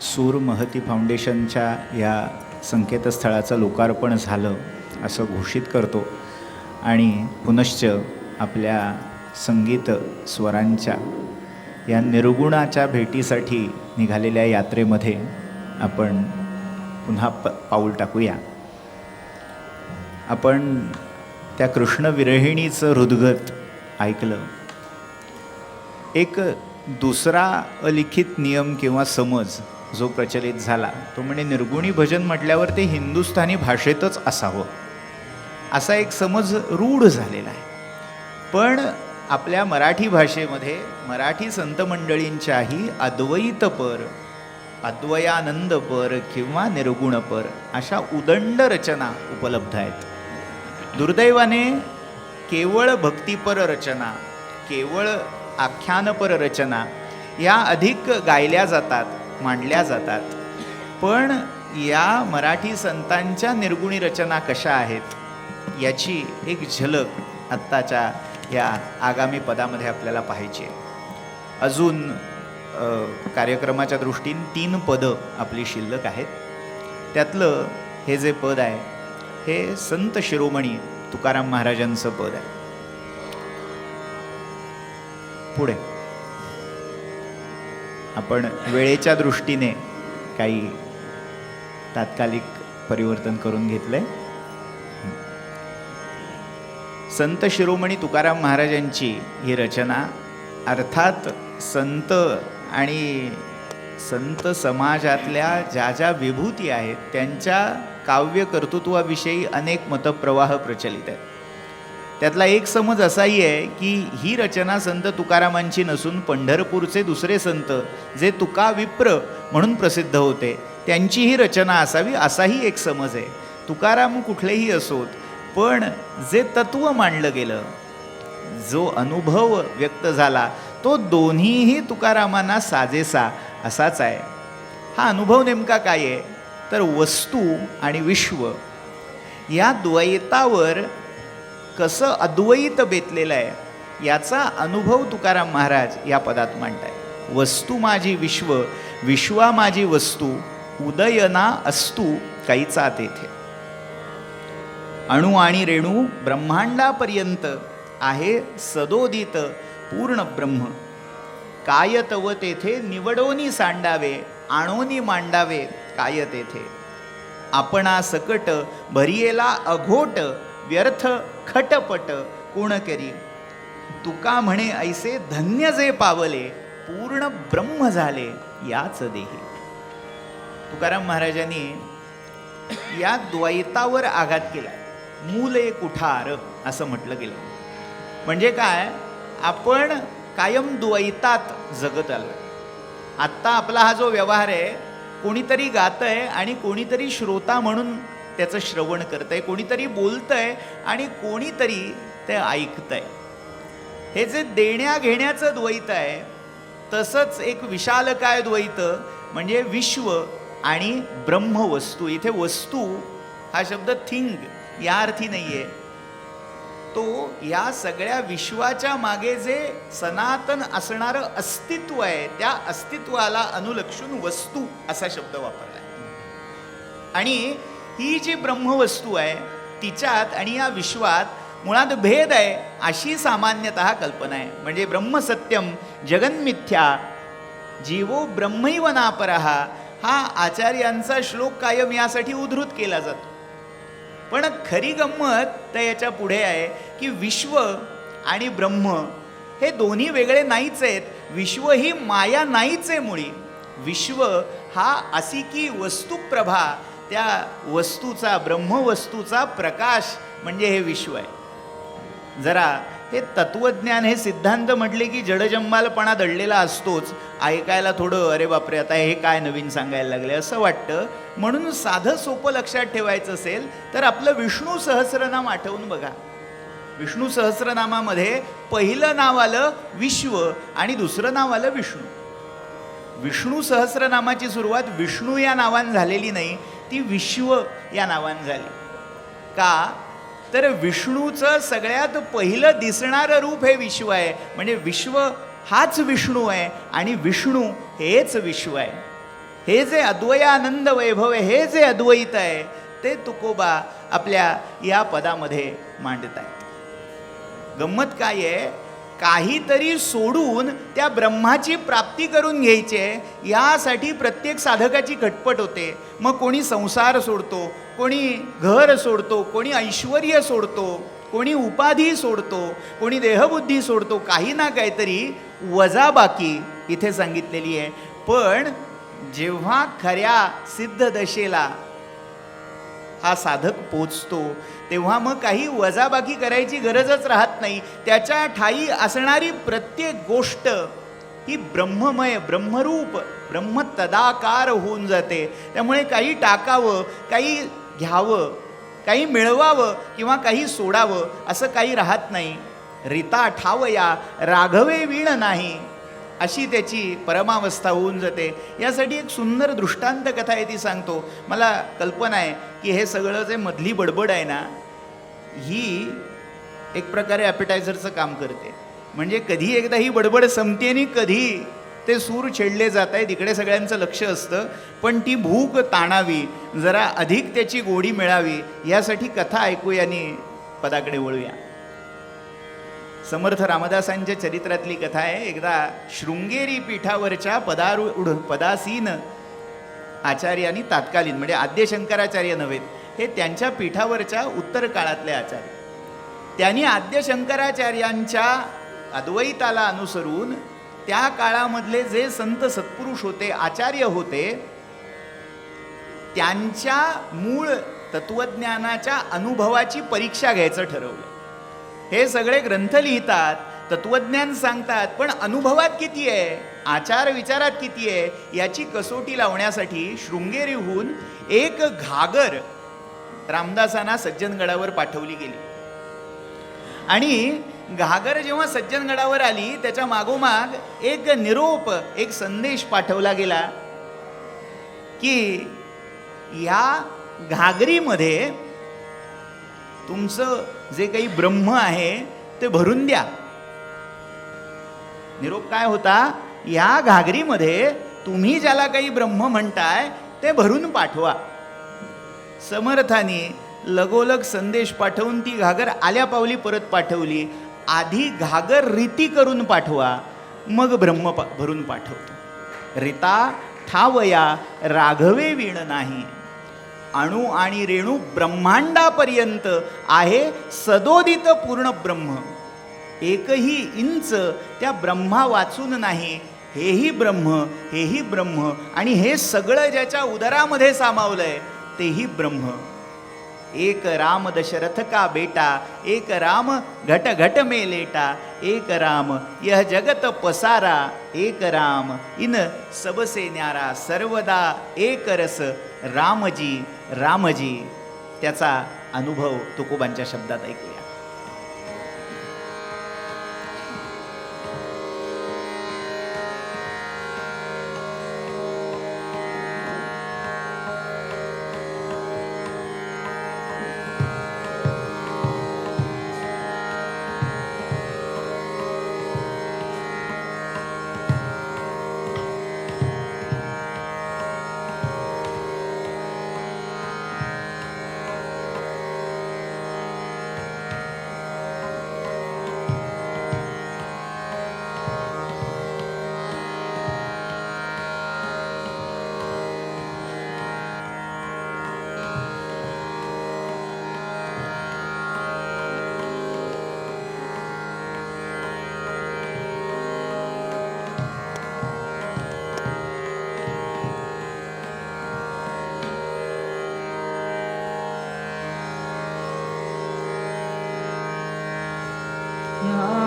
सूर महती फाउंडेशनच्या या संकेतस्थळाचं लोकार्पण झालं असं घोषित करतो. आणि पुनश्च आपल्या संगीत स्वरांच्या या निर्गुणाच्या भेटीसाठी निघालेल्या यात्रेमध्ये आपण पुन्हा प पाऊल टाकूया. आपण त्या कृष्णविरहिणीचं हृदगत ऐकलं. एक दुसरा अलिखित नियम किंवा समज जो प्रचलित झाला तो म्हणजे निर्गुणी भजन म्हटल्यावर ते हिंदुस्थानी भाषेतच असावं. असा एक समज रूढ झालेला आहे. पण आपल्या मराठी भाषेमध्ये मराठी संत मंडळींच्याही अद्वैतपर अद्वयानंदपर किंवा निर्गुणपर अशा उदंड रचना उपलब्ध आहेत. दुर्दैवाने केवळ भक्तिपर रचना केवळ आख्यानपर रचना या अधिक गायल्या जातात मांडल्या जातात. पण या मराठी संतांच्या निर्गुणी रचना कशा आहेत? याची एक झलक आत्ताच्या या आगामी पदामध्ये आपल्याला पाहायची अजून कार्यक्रमाच्या दृष्टीने तीन पदं आपली शिल्लक आहेत. त्यातलं हे जे पद आहे हे संत शिरोमणी तुकाराम महाराजांचं पद आहे. पुढे. आपण वेळेच्या दृष्टीने काही तात्कालिक परिवर्तन करून घेतलंय. संत शिरोमणी तुकाराम महाराजांची ही रचना अर्थात संत आणि संत समाजातल्या ज्या ज्या विभूती आहेत त्यांच्या काव्य कर्तृत्वाविषयी अनेक मतप्रवाह प्रचलित आहेत. त्यातला एक समज असाही आहे की ही रचना संत तुकारामांची नसून पंढरपूरचे दुसरे संत जे तुका विप्र म्हणून प्रसिद्ध होते त्यांची ही रचना असावी असाही एक समज आहे. तुकाराम कुठलेही असोत पण जे तत्व मांडलं गेलं जो अनुभव व्यक्त झाला तो दोन्हीही तुकारामांना साजेसा असाच आहे. हा अनुभव नेमका काय आहे? तर वस्तू आणि विश्व. या द्वैतावर कसं अद्वैत बेतलेलं आहे याचा अनुभव तुकाराम महाराज या पदात मांडताय. वस्तू माझी विश्व विश्वा माझी वस्तू उदयना अस्तू कैचा तेथे. अणु आणि रेणू ब्रह्मांडापर्यंत आहे सदोदित पूर्ण ब्रह्म. काय तव तेथे निवडोनी सांडावे आणोनी मांडावे काय तेथे. आपणा सकट भरियेला अघोट व्यर्थ खटपट कोण करी तुका म्हणे ऐसे धन्य जे पावले पूर्ण ब्रह्म झाले याच देही. तुकाराम महाराजांनी या द्वैतावर आघात केला. मूल एक कुठार असं म्हटलं गेलं. म्हणजे काय? आपण कायम द्वैतात जगत आलो आत्ता आपला हा जो व्यवहार आहे कोणीतरी गातंय आणि कोणीतरी श्रोता म्हणून त्याचं श्रवण करतंय कोणीतरी बोलतंय आणि कोणीतरी ते ऐकतंय. हे जे देण्या घेण्याचं द्वैत आहे तसंच एक विशालकाय द्वैत म्हणजे विश्व आणि ब्रह्मवस्तू. इथे वस्तू हा शब्द थिंग या अर्थी नाही आहे तो या सगळ्या विश्वाच्या मागे जे सनातन असणारं अस्तित्व आहे त्या अस्तित्वाला अनुलक्षून वस्तू असा शब्द वापरला आणि ही जी ब्रह्मवस्तू आहे तिच्यात आणि या विश्वात मुळात भेद आहे अशी सामान्यतः कल्पना आहे. म्हणजे ब्रह्मसत्यम जगन्मिथ्या जीवो ब्रह्मैव नापरहा हा आचार्यांचा श्लोक कायम यासाठी उद्धृत केला जातो. पण खरी गंमत तर याच्यापुढे आहे की विश्व आणि ब्रह्म हे दोन्ही वेगळे नाहीच आहेत. विश्व ही माया नाहीच आहे मुळी. विश्व हा असी की वस्तुप्रभा त्या वस्तूचा ब्रह्मवस्तूचा प्रकाश म्हणजे हे विश्व आहे. जरा हे तत्वज्ञान हे सिद्धांत म्हटले की जडजंबालपणा दडलेला असतोच. ऐकायला थोडं अरे बापरे आता हे काय नवीन सांगायला लागले? असं वाटतं. म्हणून साधं सोपं लक्षात ठेवायचं असेल तर आपलं विष्णू सहस्रनाम आठवून बघा. विष्णू सहस्रनामामध्ये पहिलं नाव आलं विश्व आणि दुसरं नाव आलं विष्णू. विष्णू सहस्रनामाची सुरुवात विष्णू या नावान झालेली नाही. ती विश्व या नावानं झाली. का? तर विष्णूचं सगळ्यात पहिलं दिसणारं रूप हे विश्व आहे. म्हणजे विश्व हाच विष्णू आहे आणि विष्णू हेच विश्व आहे. हे जे अद्वयानंद वैभव आहे हे जे अद्वैत आहे ते तुकोबा आपल्या या पदामध्ये मांडत आहेत गंमत काय आहे? काहीतरी सोडून त्या ब्रह्माची प्राप्ती करून घ्यायची आहे यासाठी प्रत्येक साधकाची खटपट होते. मग कोणी संसार सोडतो कोणी घर सोडतो कोणी ऐश्वर सोडतो कोणी उपाधी सोडतो कोणी देहबुद्धी सोडतो काही ना काहीतरी वजाबाकी इथे सांगितलेली आहे. पण जेव्हा खऱ्या सिद्ध दशेला हा साधक पोचतो. तेव्हा मग काही वजाबाकी करायची गरजच राहत नाही. त्याच्या ठाई असणारी प्रत्येक गोष्ट ही ब्रह्ममय ब्रह्मरूप ब्रह्म तदाकार होऊन जाते. त्यामुळे काही टाकावं काही घ्यावं काही मिळवावं किंवा काही सोडावं असं काही राहत नाही. रिता ठावया राघवे वीण नाही. अशी त्याची परमावस्था होऊन जाते. यासाठी एक सुंदर दृष्टांत कथा आहे ती सांगतो. मला कल्पना आहे की हे सगळं जे मधली बडबड आहे ना ही एक प्रकारे ॲपिटायझरचं काम करते. म्हणजे कधी एकदा ही बडबड संपते आणि कधी ते सूर छेडले जात आहे तिकडे सगळ्यांचं लक्ष असतं. पण ती भूक ताणावी जरा अधिक त्याची गोडी मिळावी यासाठी कथा ऐकूया आणि पदाकडे वळूया. समर्थ रामदासांच्या चरित्रातली कथा आहे. एकदा शृंगेरी पीठावरच्या पदारूढ पदासीन आचार्यांनी तात्कालीन म्हणजे आद्य शंकराचार्य नव्हेत हे त्यांच्या पीठावरच्या उत्तर काळातले आचार्य. त्यांनी आद्य शंकराचार्यांच्या अद्वैताला अनुसरून त्या काळामधले जे संत सत्पुरुष होते आचार्य होते त्यांच्या मूळ तत्वज्ञानाच्या अनुभवाची परीक्षा घ्यायचं ठरवलं. हे सगळे ग्रंथ लिहितात तत्वज्ञान सांगतात पण अनुभवात किती आहे? आचार विचारात किती आहे? याची कसोटी लावण्यासाठी शृंगेरीहून एक घागर रामदासांना सज्जनगडावर पाठवली गेली. आणि घागर जेव्हा सज्जनगडावर आली त्याच्या मागोमाग एक निरोप एक संदेश पाठवला गेला की या घागरीमध्ये तुमचं जे काही ब्रह्म आहे ते भरून द्या. निरोप काय होता? या घागरीमध्ये तुम्ही ज्याला काही ब्रह्म म्हणताय ते भरून पाठवा. समर्थाने लगोलग संदेश पाठवून ती घागर आल्या पावली परत पाठवली. आधी घागर रीती करून पाठवा मग ब्रह्म पा भरून पाठवतो. रिता ठावया राघवे वीण नाही. अणू आणि रेणू ब्रह्मांडापर्यंत आहे सदोदित पूर्ण ब्रह्म. एकही इंच त्या ब्रह्मा वाचून नाही हेही ब्रह्म हेही ब्रह्म आणि हे सगळं ज्याच्या उदरामध्ये सामावलंय तेही ब्रह्म. एक राम दशरथ का बेटा एक राम घट घट में लेटा एक राम यह जगत पसारा एक राम इन सबसे न्यारा सर्वदा एक रस रामजी रामजी. त्याचा अनुभव तुकोबांच्या शब्दात ऐकूया. Yeah.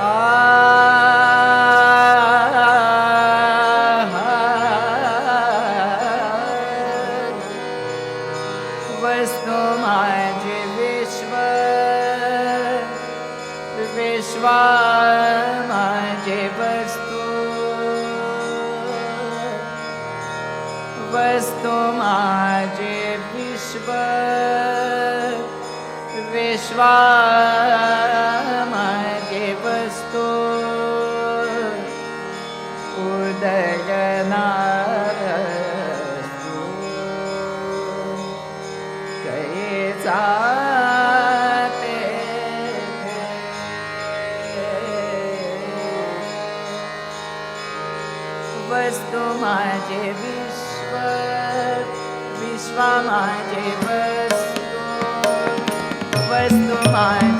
Ah. जाते थे। वस्तु माझे विश्व विश्वा माझे वस्तु वस्तु माझे